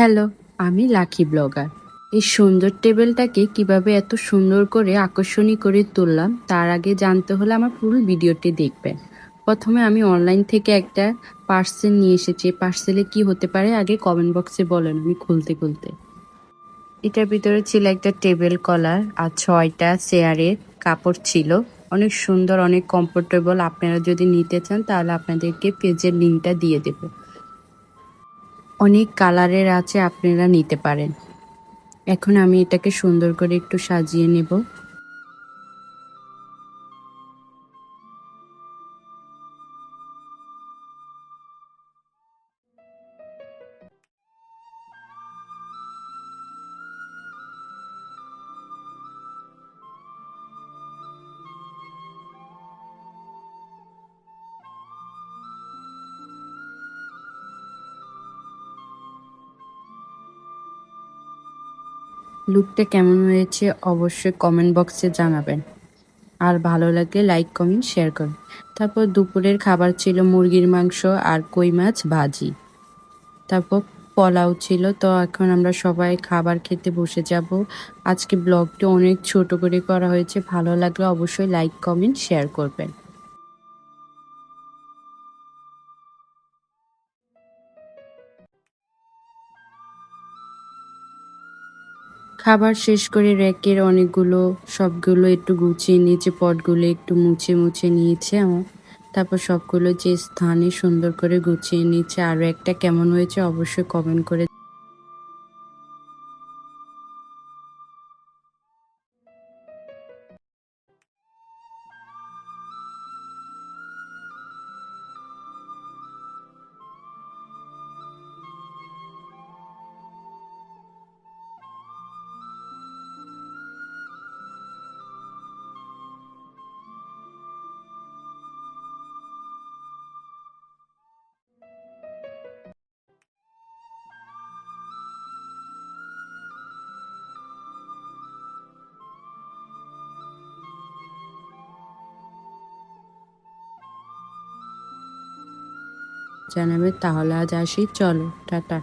Hello, আমি lucky blogger. এই সুন্দর টেবিলটাকে কীভাবে এত সুন্দর করে আকর্ষণীয় করে তুললাম, তার আগে জানতে হলে আমার পুরো ভিডিওটি দেখবেন। প্রথমে আমি অনলাইন থেকে একটা পার্সেল নিয়ে এসেছি। পার্সেলে কি হতে পারে আগে কমেন্ট বক্সে বলেন, আমি খুলতে খুলতে। এটার ভিতরে ছিল একটা টেবিল কলার আর ছয়টা চেয়ারের কাপড় ছিল। অনেক সুন্দর, অনেক কমফোর্টেবল আপনারা যদি নিতে চান তাহলে আপনাদেরকে পেজের লিঙ্কটা দিয়ে দেবো। অনেক কালারের আছে আপনারা নিতে পারেন। এখন আমি এটাকে সুন্দর করে একটু সাজিয়ে নেব। লুকটা কেমন হয়েছে অবশ্যই কমেন্ট বক্সে জানাবেন। আর ভালো লাগলে লাইক কমেন্ট শেয়ার করুন তারপর দুপুরের খাবার ছিল মুরগির মাংস আর কই মাছ ভাজি। তারপর পোলাও ছিল, তো এখন আমরা সবাই খাবার খেতে বসে যাব। আজকে ব্লগটি অনেক ছোট করে করা হয়েছে, ভালো লাগলে অবশ্যই লাইক কমেন্ট শেয়ার করবেন। খাবার শেষ করে র্যাকের অনেকগুলো সবগুলো একটু গুছিয়ে নিয়েছে, পটগুলো একটু মুছে মুছে নিয়েছে আমার। তারপর সবগুলো যে স্থানে সুন্দর করে গুছিয়ে নিয়েছে আর একটা কেমন হয়েছে অবশ্যই কমেন্ট করে জানাবে তাহলে আজ আসি চলো টাটা।